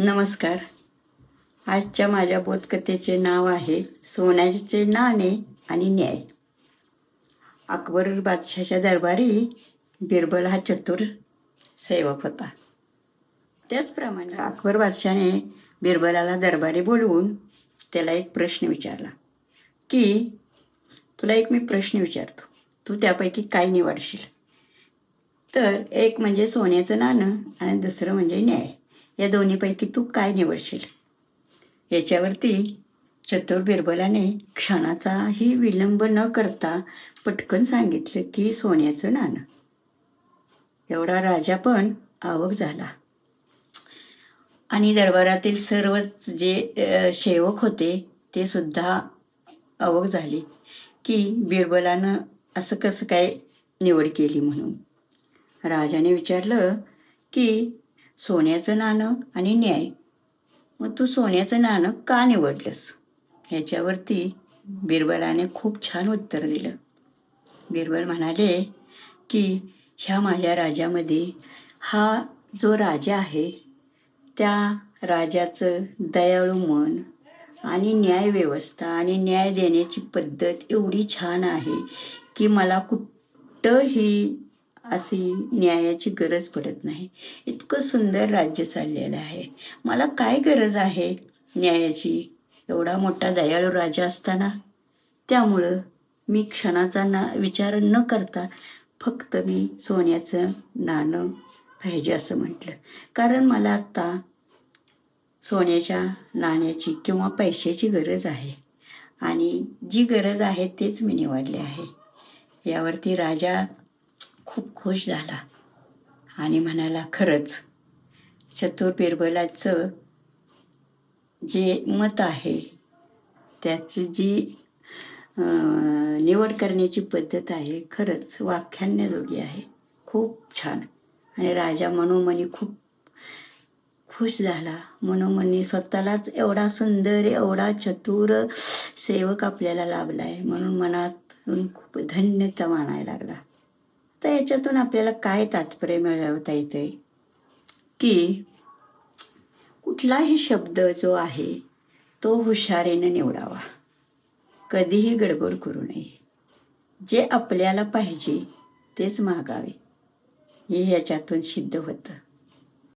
नमस्कार. आजच्या माझ्या बोधकथेचे नाव आहे सोन्याचे नाणे आणि न्याय. अकबर बादशाच्या दरबारी बिरबल हा चतुर सेवक होता. त्याचप्रमाणे अकबर बादशाने बिरबलाला दरबारी बोलवून त्याला एक प्रश्न विचारला की तुला एक मी प्रश्न विचारतो. तू त्यापैकी काय निवडशील? तर एक म्हणजे सोन्याचं नाणं आणि दुसरं म्हणजे न्याय. या दोन्हीपैकी तू काय निवडशील? याच्यावरती चतुर बिरबलाने क्षणाचाही विलंब न करता पटकन सांगितलं की सोन्याचं नाणं. एवढा राजा पण आवक झाला. आणि दरबारातील सर्वच जे सेवक होते ते सुद्धा आवक झाले की बिरबलानं असं कसं काय निवड केली म्हणून? राजाने विचारलं की सोन्याचं नाणं आणि न्याय. मग तू सोन्याचं नाणं का निवडलंस? ह्याच्यावरती बिरबलाने खूप छान उत्तर दिलं. बिरबल म्हणाले की ह्या माझ्या राजामध्ये हा जो राजा आहे त्या राजाचं दयाळू मन आणि न्यायव्यवस्था आणि न्याय देण्याची पद्धत एवढी छान आहे की मला कुठंही अशी न्यायाची गरज पडत नाही. इतकं सुंदर राज्य चाललेलं आहे. मला काय गरज आहे न्यायाची? एवढा मोठा दयाळू राजा असताना? त्यामुळं मी क्षणाचा ना विचार न करता फक्त मी सोन्याचं नाणं पाहिजे असं म्हटलं. कारण मला आत्ता सोन्याच्या नाण्याची किंवा पैशाची गरज आहे. आणि जी गरज आहे तेच मी निवडले आहे. यावरती राजा खूप खुश झाला. आणि म्हणाला खरंच चतुर बिरबलाचं जे मत आहे त्याची जी निवड करण्याची पद्धत आहे खरंच वाख्यान्यजोगी आहे. खूप छान. आणि राजा मनोमनी खूप खुश झाला. मनोमनी स्वतःलाच एवढा सुंदर एवढा चतुर सेवक आपल्याला लाभला आहे म्हणून मनातून खूप धन्यता मानायला लागला. तर याच्यातून आपल्याला काय तात्पर्य मिळवता येते? की कुठलाही शब्द जो आहे तो हुशारीनं निवडावा. कधीही गडबड करू नये. जे आपल्याला पाहिजे तेच मागावे. हे याच्यातून सिद्ध होतं.